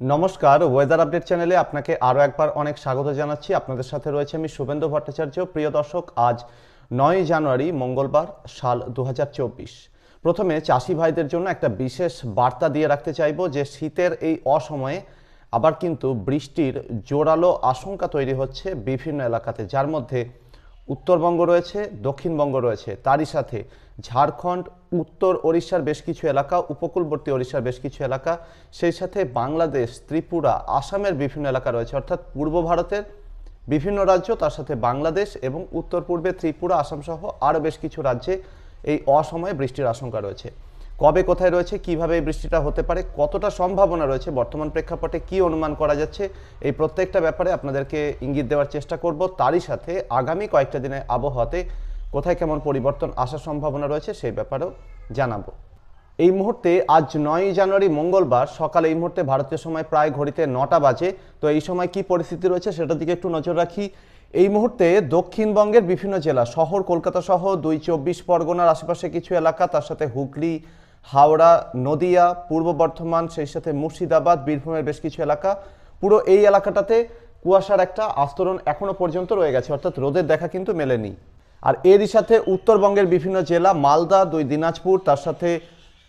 নমস্কার weather update চ্যানেলে আপনাকে আরও একবার অনেক স্বাগত জানাচ্ছি। আপনাদের সাথে রয়েছে আমি শুভেন্দু ভট্টাচার্য। প্রিয় দর্শক, আজ নয় জানুয়ারি, মঙ্গলবার, সাল দু হাজার চব্বিশ। প্রথমে চাষি ভাইদের জন্য একটা বিশেষ বার্তা দিয়ে রাখতে চাইব যে, শীতের এই অসময়ে আবার কিন্তু বৃষ্টির জোরালো আশঙ্কা তৈরি হচ্ছে বিভিন্ন এলাকাতে, যার মধ্যে উত্তরবঙ্গ রয়েছে, দক্ষিণবঙ্গ রয়েছে। তারই সাথে ঝাড়খণ্ড, উত্তর ওড়িশার বেশ কিছু এলাকা, উপকূলবর্তী ওড়িশার বেশ কিছু এলাকা, সেই সাথে বাংলাদেশ, ত্রিপুরা, আসামের বিভিন্ন এলাকা রয়েছে। অর্থাৎ পূর্ব ভারতের বিভিন্ন রাজ্য, তার সাথে বাংলাদেশ এবং উত্তর পূর্বে ত্রিপুরা আসাম সহ আরও বেশ কিছু রাজ্যে এই অসময়ে বৃষ্টির আশঙ্কা রয়েছে। কবে কোথায় রয়েছে, কীভাবে এই বৃষ্টিটা হতে পারে, কতটা সম্ভাবনা রয়েছে, বর্তমান প্রেক্ষাপটে কি অনুমান করা যাচ্ছে, এই প্রত্যেকটা ব্যাপারে আপনাদেরকে ইঙ্গিত দেওয়ার চেষ্টা করব। তারই সাথে আগামী কয়েকটা দিনে আবহাওয়াতে কোথায় কেমন পরিবর্তন আসার সম্ভাবনা রয়েছে, সেই ব্যাপারেও জানাব। এই মুহূর্তে আজ নয় জানুয়ারি, মঙ্গলবার, সকালে এই মুহূর্তে ভারতীয় সময় প্রায় ঘড়িতে নটা বাজে। তো এই সময় কি পরিস্থিতি রয়েছে সেটার দিকে একটু নজর রাখি। এই মুহূর্তে দক্ষিণবঙ্গের বিভিন্ন জেলা, শহর, কলকাতা সহ দুই চব্বিশ পরগনার আশেপাশে কিছু এলাকা, তার সাথে হুগলি হাওড়া, নদিয়া, পূর্ব বর্ধমান, সেই সাথে মুর্শিদাবাদ, বীরভূমের বেশ কিছু এলাকা। পুরো এই এলাকাটাতে কুয়াশার একটা আস্তরণ এখনও পর্যন্ত রয়ে গেছে, অর্থাৎ রোদের দেখা কিন্তু মেলেনি। আর এরই সাথে উত্তরবঙ্গের বিভিন্ন জেলা, মালদা, দুই দিনাজপুর, তার সাথে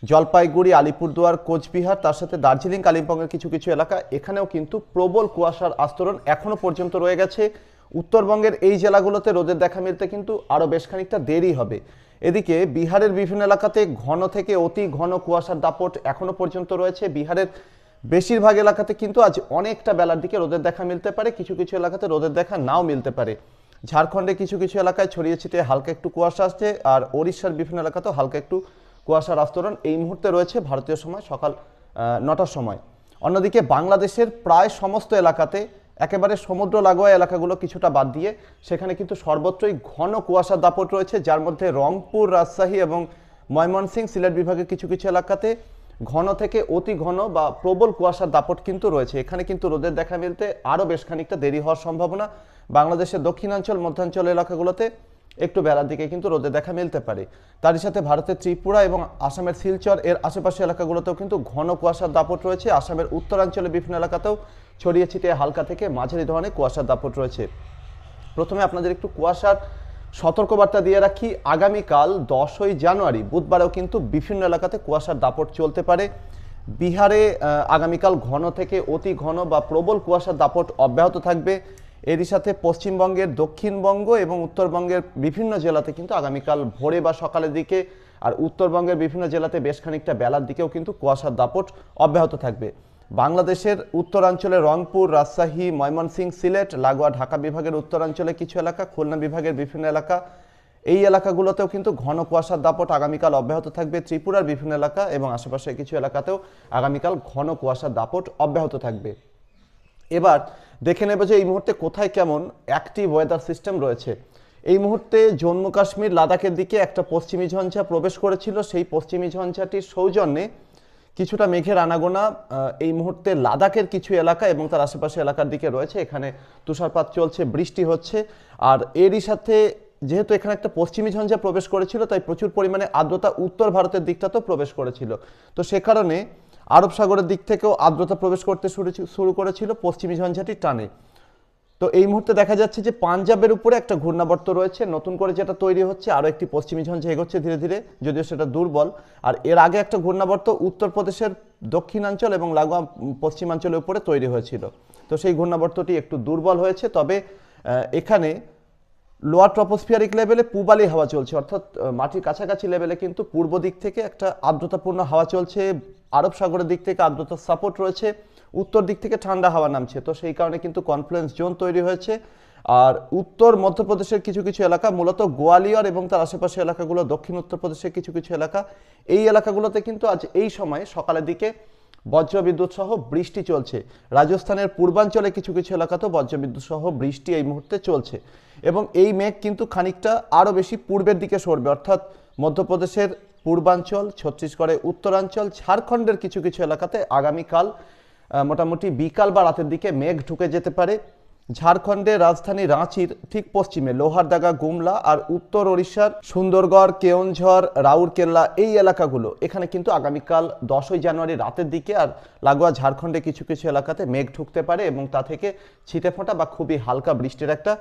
জলপাইগুড়ি, আলিপুরদুয়ার, কোচবিহার, তার সাথে দার্জিলিং, কালিম্পংয়ের কিছু কিছু এলাকা, এখানেও কিন্তু প্রবল কুয়াশার আস্তরণ এখনও পর্যন্ত রয়ে গেছে। উত্তরবঙ্গের এই জেলাগুলোতে রোদের দেখা মিলতে কিন্তু আরও বেশ খানিকটা দেরি হবে। এদিকে বিহারের বিভিন্ন এলাকাতে ঘন থেকে অতি ঘন কুয়াশার দাপট এখনও পর্যন্ত রয়েছে। বিহারের বেশিরভাগ এলাকাতে কিন্তু আজ অনেকটা বেলার দিকে রোদের দেখা মিলতে পারে। কিছু কিছু এলাকাতে রোদের দেখা নাও মিলতে পারে। ঝাড়খণ্ডে কিছু কিছু এলাকায় ছড়িয়ে ছিটিয়ে হালকা একটু কুয়াশা আসছে আর ওড়িশার বিভিন্ন এলাকাতেও হালকা একটু কুয়াশার আস্তরণ এই মুহূর্তে রয়েছে ভারতীয় সময় সকাল নটার সময়। অন্যদিকে বাংলাদেশের প্রায় সমস্ত এলাকাতে একেবারে সমুদ্র লাগোয়া এলাকাগুলো কিছুটা বাদ দিয়ে, সেখানে কিন্তু সর্বত্রই ঘন কুয়াশা দাপট রয়েছে, যার মধ্যে রংপুর, রাজশাহী এবং ময়মনসিং সিলেট বিভাগের কিছু কিছু এলাকাতে ঘন থেকে অতি ঘন বা প্রবল কুয়াশার দাপট কিন্তু রয়েছে। এখানে কিন্তু রোদের দেখা মিলতে আরও বেশ খানিকটা দেরি হওয়ার সম্ভাবনা। বাংলাদেশের দক্ষিণাঞ্চল, মধ্যাঞ্চল এলাকাগুলোতে একটু বেলার দিকে কিন্তু রোদে দেখা মিলতে পারে। তারই সাথে ভারতের ত্রিপুরা এবং আসামের শিলচর, এর আশেপাশে এলাকাগুলোতেও কিন্তু ঘন কুয়াশার দাপট রয়েছে। আসামের উত্তরাঞ্চলের বিভিন্ন এলাকাতেও ছড়িয়ে ছিটিয়ে হালকা থেকে মাঝারি ধরনের কুয়াশার দাপট রয়েছে। প্রথমে আপনাদের একটু কুয়াশার সতর্কবার্তা দিয়ে রাখি। আগামীকাল দশই জানুয়ারি বুধবারেও কিন্তু বিভিন্ন এলাকাতে কুয়াশার দাপট চলতে পারে। বিহারে আগামীকাল ঘন থেকে অতি ঘন বা প্রবল কুয়াশার দাপট অব্যাহত থাকবে। এরই সাথে পশ্চিমবঙ্গের দক্ষিণবঙ্গ এবং উত্তরবঙ্গের বিভিন্ন জেলাতে কিন্তু আগামীকাল ভোরে বা সকালের দিকে আর উত্তরবঙ্গের বিভিন্ন জেলাতে বেশ খানিকটা বেলার দিকেও কিন্তু কুয়াশার দাপট অব্যাহত থাকবে। বাংলাদেশের উত্তরাঞ্চলে রংপুর, রাজশাহী ময়মনসিংহ সিলেট, লাগোয়া, ঢাকা বিভাগের উত্তরাঞ্চলে কিছু এলাকা, খুলনা বিভাগের বিভিন্ন এলাকা, এই এলাকাগুলোতেও কিন্তু ঘন কুয়াশার দাপট আগামীকাল অব্যাহত থাকবে। ত্রিপুরার বিভিন্ন এলাকা এবং আশেপাশের কিছু এলাকাতেও আগামীকাল ঘন কুয়াশার দাপট অব্যাহত থাকবে। এবার দেখে নেবে যে এই মুহূর্তে কোথায় কেমন অ্যাক্টিভ ওয়েদার সিস্টেম রয়েছে। এই মুহূর্তে জম্মু কাশ্মীর লাদাখের দিকে একটা পশ্চিমী ঝঞ্ঝা প্রবেশ করেছিল। সেই পশ্চিমী ঝঞ্ঝাটির সৌজন্যে কিছুটা মেঘের আনাগোনা এই মুহূর্তে লাদাখের কিছু এলাকা এবং তার আশেপাশে এলাকার দিকে রয়েছে। এখানে তুষারপাত চলছে, বৃষ্টি হচ্ছে। আর এরই সাথে যেহেতু এখানে একটা পশ্চিমী ঝঞ্ঝা প্রবেশ করেছিল, তাই প্রচুর পরিমাণে আর্দ্রতা উত্তর ভারতের দিকটাতেও প্রবেশ করেছিল। তো সে কারণে আরব সাগরের দিক থেকেও আর্দ্রতা প্রবেশ করতে শুরু শুরু করেছিল পশ্চিমী ঝঞ্ঝাটির টানে। তো এই মুহূর্তে দেখা যাচ্ছে যে পাঞ্জাবের উপরে একটা ঘূর্ণাবর্ত রয়েছে। নতুন করে যেটা তৈরি হচ্ছে, আরও একটি পশ্চিমী ঝঞ্ঝা এগোচ্ছে ধীরে ধীরে, যদিও সেটা দুর্বল। আর এর আগে একটা ঘূর্ণাবর্ত উত্তরপ্রদেশের দক্ষিণাঞ্চল এবং লাগোয়া পশ্চিমাঞ্চলের উপরে তৈরি হয়েছিল। তো সেই ঘূর্ণাবর্তটি একটু দুর্বল হয়েছে, তবে এখানে লোয়ার ট্রপোস্ফিয়ারিক লেভেলে পূবালি হাওয়া চলছে। অর্থাৎ মাটির কাছাকাছি লেভেলে কিন্তু পূর্ব দিক থেকে একটা আর্দ্রতাপূর্ণ হাওয়া চলছে। আরব সাগরের দিক থেকে আর্দ্রতার সাপোর্ট রয়েছে, উত্তর দিক থেকে ঠান্ডা হাওয়া নামছে। তো সেই কারণে কিন্তু কনফ্লুয়েন্স জোন তৈরি হয়েছে। আর উত্তর মধ্যপ্রদেশের কিছু কিছু এলাকা, মূলত গোয়ালিয়র এবং তার আশেপাশে এলাকাগুলো, দক্ষিণ উত্তরপ্রদেশের কিছু কিছু এলাকা, এই এলাকাগুলোতে কিন্তু আজ এই সময় সকালের দিকে বজ্রবিদ্যুৎ সহ বৃষ্টি চলছে। রাজস্থানের পূর্বাঞ্চলে কিছু কিছু এলাকাতেও বজ্রবিদ্যুৎ সহ বৃষ্টি এই মুহূর্তে চলছে। এবং এই মেঘ কিন্তু খানিকটা আরও বেশি পূর্বের দিকে সরবে। অর্থাৎ মধ্যপ্রদেশের পূর্বাঞ্চল, ছত্তিশগড়ে উত্তরাঞ্চল, ঝাড়খণ্ডের কিছু কিছু এলাকাতে আগামীকাল মোটামুটি বিকাল বা রাতের দিকে মেঘ ঢুকে যেতে পারে। ঝাড়খণ্ডের রাজধানী রাঁচির ঠিক পশ্চিমে লোহারদাগা, গুমলা আর উত্তর ওড়িশার সুন্দরগড়, কেওনঝড়, রাউরকেল্লা এই এলাকাগুলো। এখানে কিন্তু আগামীকাল দশই জানুয়ারি রাতের দিকে আর লাগোয়া ঝাড়খণ্ডে কিছু কিছু এলাকাতে মেঘ ঢুকতে পারে এবং তা থেকে ছিটে ফোঁটা বা খুবই হালকা বৃষ্টির একটা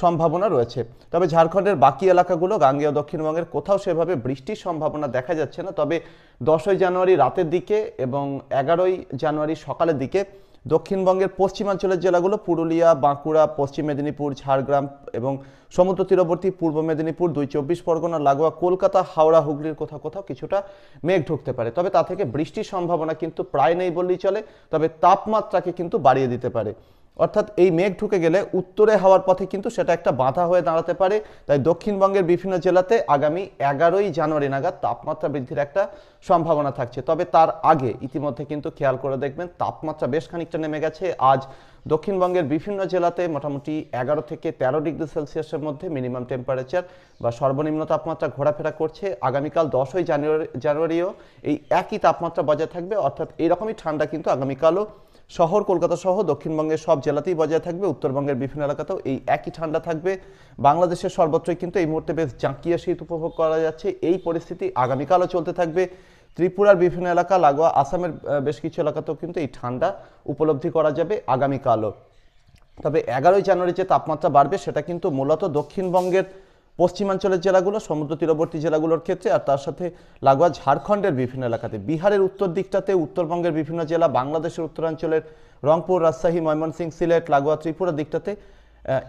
সম্ভাবনা রয়েছে। তবে ঝাড়খণ্ডের বাকি এলাকাগুলো, গাঙ্গেয় দক্ষিণবঙ্গের কোথাও সেভাবে বৃষ্টির সম্ভাবনা দেখা যাচ্ছে না। তবে দশই জানুয়ারি রাতের দিকে এবং এগারোই জানুয়ারি সকালের দিকে দক্ষিণবঙ্গের পশ্চিমাঞ্চলের জেলাগুলো পুরুলিয়া, বাঁকুড়া, পশ্চিম মেদিনীপুর, ঝাড়গ্রাম এবং সমুদ্র তীরবর্তী পূর্ব মেদিনীপুর, দুই চব্বিশ পরগনা, লাগোয়া, কলকাতা, হাওড়া, হুগলির কোথাও কোথাও কিছুটা মেঘ ঢুকতে পারে। তবে তা থেকে বৃষ্টির সম্ভাবনা কিন্তু প্রায় নেই বললেই চলে, তবে তাপমাত্রাকে কিন্তু বাড়িয়ে দিতে পারে। অর্থাৎ এই মেঘ ঢুকে গেলে উত্তরে হাওয়ার পথে কিন্তু সেটা একটা বাধা হয়ে দাঁড়াতে পারে। তাই দক্ষিণবঙ্গের বিভিন্ন জেলাতে আগামী এগারোই জানুয়ারি নাগাদ তাপমাত্রা বৃদ্ধির একটা সম্ভাবনা থাকছে। তবে তার আগে ইতিমধ্যে কিন্তু খেয়াল করে দেখবেন তাপমাত্রা বেশ খানিকটা নেমে গেছে। আজ দক্ষিণবঙ্গের বিভিন্ন জেলাতে মোটামুটি এগারো থেকে তেরো ডিগ্রি সেলসিয়াসের মধ্যে মিনিমাম টেম্পারেচার বা সর্বনিম্ন তাপমাত্রা ঘোরাফেরা করছে। আগামীকাল দশই জানুয়ারি জানুয়ারিও এই একই তাপমাত্রা বজায় থাকবে। অর্থাৎ এইরকমই ঠান্ডা কিন্তু আগামীকালও শহর, কলকাতা সহ দক্ষিণবঙ্গের সব জেলাতেই বজায় থাকবে, উত্তরবঙ্গের বিভিন্ন এলাকাতেও এই একই ঠান্ডা থাকবে। বাংলাদেশের সর্বত্রই কিন্তু এই মুহূর্তে বেশ জাঁকিয়ে শীত উপভোগ করা যাচ্ছে। এই পরিস্থিতি আগামীকালও চলতে থাকবে। ত্রিপুরার বিভিন্ন এলাকা, লাগোয়া, আসামের বেশ কিছু এলাকাতেও কিন্তু এই ঠান্ডা উপলব্ধি করা যাবে আগামীকালও। তবে এগারোই জানুয়ারি যে তাপমাত্রা বাড়বে, সেটা কিন্তু মূলত দক্ষিণবঙ্গের পশ্চিমাঞ্চলের জেলাগুলো, সমুদ্র তীরবর্তী জেলাগুলোর ক্ষেত্রে আর তার সাথে লাগোয়া ঝাড়খণ্ডের বিভিন্ন এলাকাতে। বিহারের উত্তর দিকটাতে উত্তরবঙ্গের বিভিন্ন জেলা, বাংলাদেশের উত্তরাঞ্চলের রংপুর, রাজশাহী, ময়মনসিংহ, সিলেট, লাগোয়া ত্রিপুরা দিকটাতে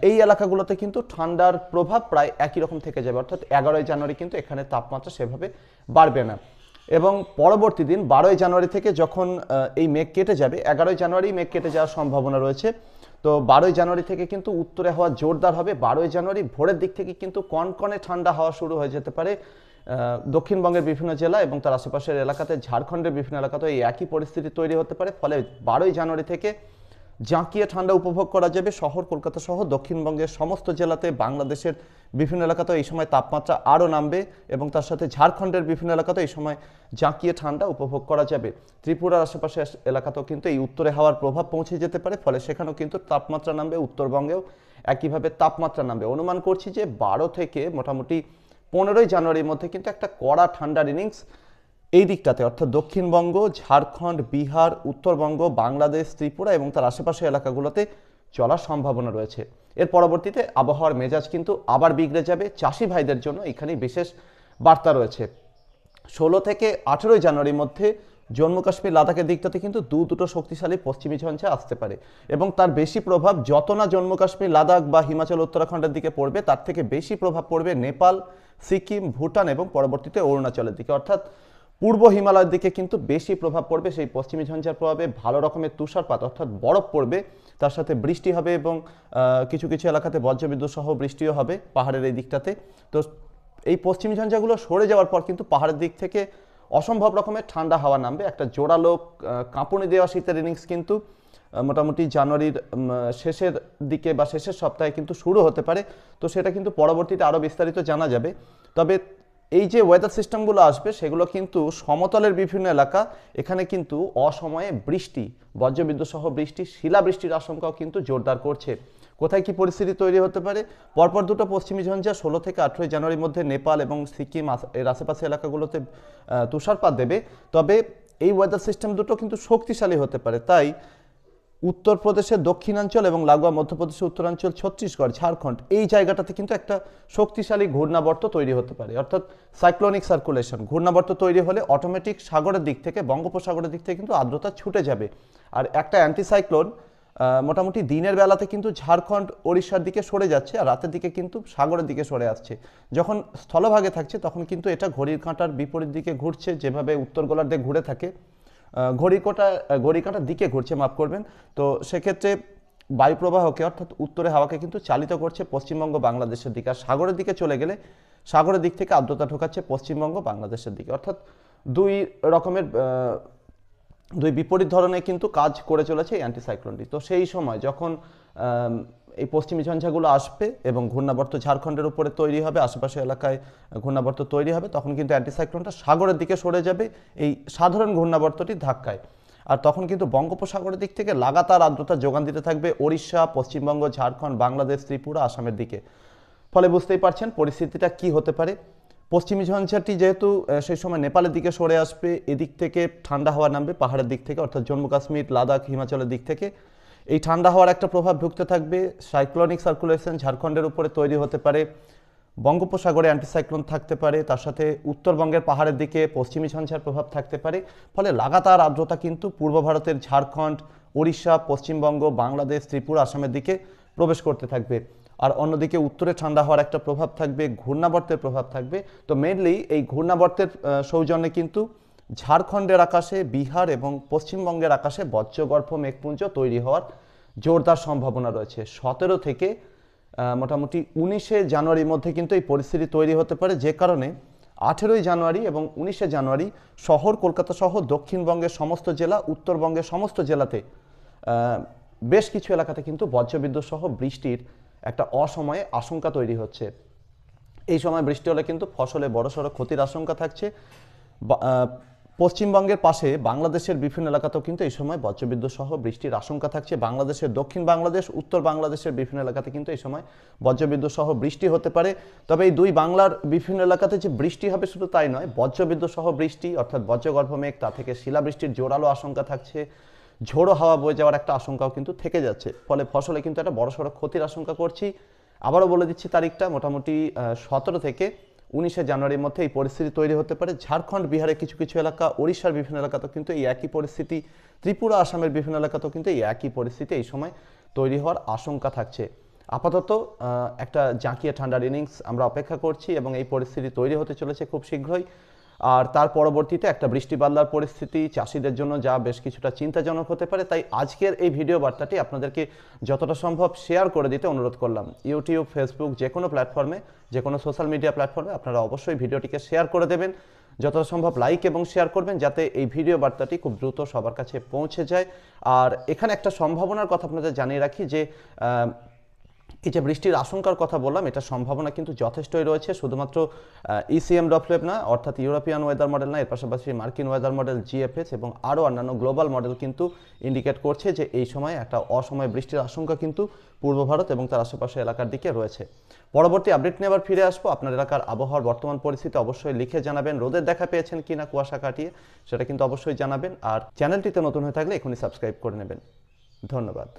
এই এলাকাগুলোতে কিন্তু ঠান্ডার প্রভাব প্রায় একই রকম থেকে যাবে। অর্থাৎ এগারোই জানুয়ারি কিন্তু এখানে তাপমাত্রা সেভাবে বাড়বে না। এবং পরবর্তী দিন বারোই জানুয়ারি থেকে যখন এই মেঘ কেটে যাবে, এগারোই জানুয়ারি মেঘ কেটে যাওয়ার সম্ভাবনা রয়েছে। তো বারোই জানুয়ারি থেকে কিন্তু উত্তরে হওয়া জোরদার হবে। বারোই জানুয়ারি ভোরের দিক থেকে কিন্তু কনকনে ঠান্ডা হওয়া শুরু হয়ে যেতে পারে দক্ষিণবঙ্গের বিভিন্ন জেলা এবং তার আশেপাশের এলাকাতে ঝাড়খণ্ডের বিভিন্ন এলাকাতে এই একই পরিস্থিতি তৈরি হতে পারে। ফলে বারোই জানুয়ারি থেকে জাঁকিয়ে ঠান্ডা উপভোগ করা যাবে। শহর, কলকাতা সহ দক্ষিণবঙ্গের সমস্ত জেলাতে বাংলাদেশের বিভিন্ন এলাকাতেও এই সময় তাপমাত্রা আরও নামবে এবং তার সাথে ঝাড়খণ্ডের বিভিন্ন এলাকাতেও এই সময় জাঁকিয়ে ঠান্ডা উপভোগ করা যাবে। ত্রিপুরার আশেপাশে এলাকাতেও কিন্তু এই উত্তরে হাওয়ার প্রভাব পৌঁছে যেতে পারে, ফলে সেখানেও কিন্তু তাপমাত্রা নামবে, উত্তরবঙ্গেও একইভাবে তাপমাত্রা নামবে। অনুমান করছি যে বারো থেকে মোটামুটি পনেরোই জানুয়ারির মধ্যে কিন্তু একটা কড়া ঠান্ডার ইনিংস এই দিকটাতে, অর্থাৎ দক্ষিণবঙ্গ, ঝাড়খণ্ড, বিহার, উত্তরবঙ্গ, বাংলাদেশ, ত্রিপুরা এবং তার আশেপাশের এলাকাগুলোতে চলার সম্ভাবনা রয়েছে। এর পরবর্তীতে আবহাওয়ার মেজাজ কিন্তু আবার বিগড়ে যাবে। চাষি ভাইদের জন্য এখানে বিশেষ বার্তা রয়েছে। ষোলো থেকে আঠেরোই জানুয়ারির মধ্যে জম্মু কাশ্মীর লাদাখের দিকটাতে কিন্তু দু দুটো শক্তিশালী পশ্চিমী ঝঞ্ঝা আসতে পারে এবং তার বেশি প্রভাব যত না জম্মু কাশ্মীর, লাদাখ বা হিমাচল, উত্তরাখণ্ডের দিকে পড়বে, তার থেকে বেশি প্রভাব পড়বে নেপাল, সিকিম, ভুটান এবং পরবর্তীতে অরুণাচলের দিকে। অর্থাৎ পূর্ব হিমালয়ের দিকে কিন্তু বেশি প্রভাব পড়বে সেই পশ্চিমী ঝঞ্ঝার প্রভাবে ভালো রকমের তুষারপাত অর্থাৎ বরফ পড়বে তার সাথে বৃষ্টি হবে এবং কিছু কিছু এলাকাতে বজ্রবিদ্যুৎ সহ বৃষ্টিও হবে পাহাড়ের এই দিকটাতে। তো এই পশ্চিমী ঝঞ্ঝাগুলো সরে যাওয়ার পর কিন্তু পাহাড়ের দিক থেকে অসম্ভব রকমের ঠান্ডা হাওয়া নামবে একটা আহ, কাঁপুনি দেওয়া শীতের ইনিংস কিন্তু মোটামুটি জানুয়ারির শেষের দিকে বা শেষের সপ্তাহে কিন্তু শুরু হতে পারে। তো সেটা কিন্তু পরবর্তীতে আরও বিস্তারিত জানা যাবে। তবে এই যে ওয়েদার সিস্টেমগুলো আসবে, সেগুলো কিন্তু সমতলের বিভিন্ন এলাকা, এখানে কিন্তু অসময়ে বৃষ্টি, বজ্রবিদ্যুৎ সহ বৃষ্টি, শিলাবৃষ্টির আশঙ্কাও কিন্তু জোরদার করছে। কোথায় কি পরিস্থিতি তৈরি হতে পারে? পরপর দুটো পশ্চিমী ঝঞ্ঝা ষোলো থেকে আঠেরোই জানুয়ারির মধ্যে নেপাল এবং সিকিম এর আশেপাশে এলাকাগুলোতে তুষারপাত দেবে। তবে এই ওয়েদার সিস্টেম দুটো কিন্তু শক্তিশালী হতে পারে। তাই উত্তরপ্রদেশের দক্ষিণাঞ্চল এবং লাগোয়া মধ্যপ্রদেশের উত্তরাঞ্চল, ছত্তিশগড়, ঝাড়খণ্ড, এই জায়গাটাতে কিন্তু একটা শক্তিশালী ঘূর্ণাবর্ত তৈরি হতে পারে। অর্থাৎ সাইক্লোনিক সার্কুলেশন ঘূর্ণাবর্ত তৈরি হলে অটোমেটিক সাগরের দিক থেকে, বঙ্গোপসাগরের দিক থেকে কিন্তু আর্দ্রতা ছুটে যাবে। আর একটা অ্যান্টিসাইক্লোন মোটামুটি দিনের বেলাতে কিন্তু ঝাড়খণ্ড ওড়িশার দিকে সরে যাচ্ছে আর রাতের দিকে কিন্তু সাগরের দিকে সরে আসছে। যখন স্থলভাগে থাকছে তখন কিন্তু এটা ঘড়ির কাঁটার বিপরীত দিকে ঘুরছে, যেভাবে উত্তর গোলার্ধে ঘুরে থাকে। আহ, ঘড়ির কাঁটা ঘড়ির দিকে ঘুরছে মাফ করবেন। তো সেক্ষেত্রে বায়ুপ্রবাহকে অর্থাৎ উত্তরে হাওয়াকে কিন্তু চালিত করছে পশ্চিমবঙ্গ বাংলাদেশের দিকে। আর সাগরের দিকে চলে গেলে সাগরের দিক থেকে আর্দ্রতা ঢোকাচ্ছে পশ্চিমবঙ্গ বাংলাদেশের দিকে। অর্থাৎ দুই রকমের দুই বিপরীত ধরনের কিন্তু কাজ করে চলেছে অ্যান্টিসাইক্লোনটি তো সেই সময় যখন এই পশ্চিমী ঝঞ্ঝাগুলো আসবে এবং ঘূর্ণাবর্ত ঝাড়খণ্ডের উপরে তৈরি হবে, আশেপাশে এলাকায় ঘূর্ণাবর্ত তৈরি হবে, তখন কিন্তু অ্যান্টিসাইক্লোনটা সাগরের দিকে সরে যাবে, এই সাধারণ ঘূর্ণাবর্তটির ধাক্কায়। আর তখন কিন্তু বঙ্গোপসাগরের দিক থেকে লাগাতার আর্দ্রতা যোগান দিতে থাকবে ওড়িশা, পশ্চিমবঙ্গ, ঝাড়খণ্ড, বাংলাদেশ, ত্রিপুরা, আসামের দিকে। ফলে বুঝতেই পারছেন পরিস্থিতিটা কি হতে পারে। পশ্চিমী ঝঞ্ঝাটি যেহেতু সেই সময় নেপালের দিকে সরে আসবে, এদিক থেকে ঠান্ডা হাওয়া নামবে পাহাড়ের দিক থেকে, অর্থাৎ জম্মু কাশ্মীর, লাদাখ, হিমাচলের দিক থেকে। এই ঠান্ডা হওয়ার একটা প্রভাব ঢুকতে থাকবে। সাইক্লোনিক সার্কুলেশন ঝাড়খণ্ডের উপরে তৈরি হতে পারে। বঙ্গোপসাগরে অ্যান্টিসাইক্লোন থাকতে পারে। তার সাথে উত্তরবঙ্গের পাহাড়ের দিকে পশ্চিমী ঝঞ্ঝার প্রভাব থাকতে পারে। ফলে লাগাতার আর্দ্রতা কিন্তু পূর্ব ভারতের ঝাড়খণ্ড উড়িষ্যা পশ্চিমবঙ্গ, বাংলাদেশ, ত্রিপুরা, আসামের দিকে প্রবেশ করতে থাকবে। আর অন্যদিকে উত্তরে ঠান্ডা হওয়ার একটা প্রভাব থাকবে, ঘূর্ণাবর্তের প্রভাব থাকবে। তো মেনলি এই ঘূর্ণাবর্তের সৌজন্যে কিন্তু ঝাড়খণ্ডের আকাশে, বিহার এবং পশ্চিমবঙ্গের আকাশে বজ্রগর্ভ মেঘপুঞ্জ তৈরি হওয়ার জোরদার সম্ভাবনা রয়েছে। সতেরো থেকে মোটামুটি উনিশে জানুয়ারির মধ্যে কিন্তু এই পরিস্থিতি তৈরি হতে পারে। যে কারণে আঠেরোই জানুয়ারি এবং উনিশে জানুয়ারি শহর, কলকাতা সহ দক্ষিণবঙ্গের সমস্ত জেলা, উত্তরবঙ্গের সমস্ত জেলাতে বেশ কিছু এলাকাতে কিন্তু বজ্রবিদ্যুৎ সহ বৃষ্টির একটা অসময়ে আশঙ্কা তৈরি হচ্ছে। এই সময় বৃষ্টি হলে কিন্তু ফসলে বড়সড় ক্ষতির আশঙ্কা থাকছে। পশ্চিমবঙ্গের পাশে বাংলাদেশের বিভিন্ন এলাকাতেও কিন্তু এই সময় বজ্রবিদ্যুৎ সহ বৃষ্টির আশঙ্কা থাকছে। বাংলাদেশের দক্ষিণ বাংলাদেশ, উত্তর বাংলাদেশের বিভিন্ন এলাকাতে কিন্তু এই সময় বজ্রবিদ্যুৎ সহ বৃষ্টি হতে পারে। তবে এই দুই বাংলার বিভিন্ন এলাকাতে যে বৃষ্টি হবে শুধু তাই নয়, বজ্রবিদ্যুৎ সহ বৃষ্টি অর্থাৎ বজ্রগর্ভ মেঘ তা থেকে শিলাবৃষ্টির জোরালো আশঙ্কা থাকছে। ঝোড়ো হাওয়া বয়ে যাওয়ার একটা আশঙ্কাও কিন্তু থেকে যাচ্ছে। ফলে ফসলে কিন্তু একটা বড়সড় ক্ষতির আশঙ্কা করছি। আবারও বলে দিচ্ছি তারিখটা। মোটামুটি সতেরো থেকে উনিশে জানুয়ারির মধ্যে এই পরিস্থিতি তৈরি হতে পারে। ঝাড়খণ্ড, বিহারের কিছু কিছু এলাকা, ওড়িশার বিভিন্ন এলাকাতেও কিন্তু এই একই পরিস্থিতি, ত্রিপুরা, আসামের বিভিন্ন এলাকাতেও কিন্তু এই একই পরিস্থিতি এই সময় তৈরি হওয়ার আশঙ্কা থাকছে। আপাতত একটা জাঁকিয়ে ঠান্ডার ইনিংস আমরা অপেক্ষা করছি এবং এই পরিস্থিতি তৈরি হতে চলেছে খুব শীঘ্রই। আর তার পরবর্তীতে একটা বৃষ্টি বাদলার পরিস্থিতি, চাষিদের জন্য যা বেশ কিছুটা চিন্তাজনক হতে পারে, তাই আজকের এই ভিডিও বার্তাটি আপনাদেরকে যতটা সম্ভব শেয়ার করে দিতে অনুরোধ করলাম। ইউটিউব, ফেসবুক, যে কোনো প্ল্যাটফর্মে, যে কোনো সোশ্যাল মিডিয়া প্ল্যাটফর্মে আপনারা অবশ্যই ভিডিওটিকে শেয়ার করে দেবেন। যতটা সম্ভব লাইক এবং শেয়ার করবেন, যাতে এই ভিডিও বার্তাটি খুব দ্রুত সবার কাছে পৌঁছে যায়। আর এখানে একটা সম্ভাবনার কথা আপনাদের জানিয়ে রাখি যে এই যে বৃষ্টির আশঙ্কার কথা বললাম, এটা সম্ভাবনা কিন্তু যথেষ্টই রয়েছে। শুধুমাত্র ইসিএম ডপলেভ না, অর্থাৎ ইউরোপিয়ান ওয়েদার মডেল না, এর পাশাপাশি মার্কিন ওয়েদার মডেল জিএফএস এবং আরও অন্যান্য গ্লোবাল মডেল কিন্তু ইন্ডিকেট করছে যে এই সময় একটা অসময় বৃষ্টির আশঙ্কা কিন্তু পূর্ব ভারত এবং তার আশেপাশে এলাকার দিকে রয়েছে। পরবর্তী আপডেট নিয়ে আবার ফিরে আসব। আপনার এলাকার আবহাওয়ার বর্তমান পরিস্থিতি অবশ্যই লিখে জানাবেন। রোদের দেখা পেয়েছেন কিনা কুয়াশা কাটিয়ে, সেটা কিন্তু অবশ্যই জানাবেন। আর চ্যানেলটিতে নতুন হয়ে থাকলে এখনই সাবস্ক্রাইব করে নেবেন। ধন্যবাদ।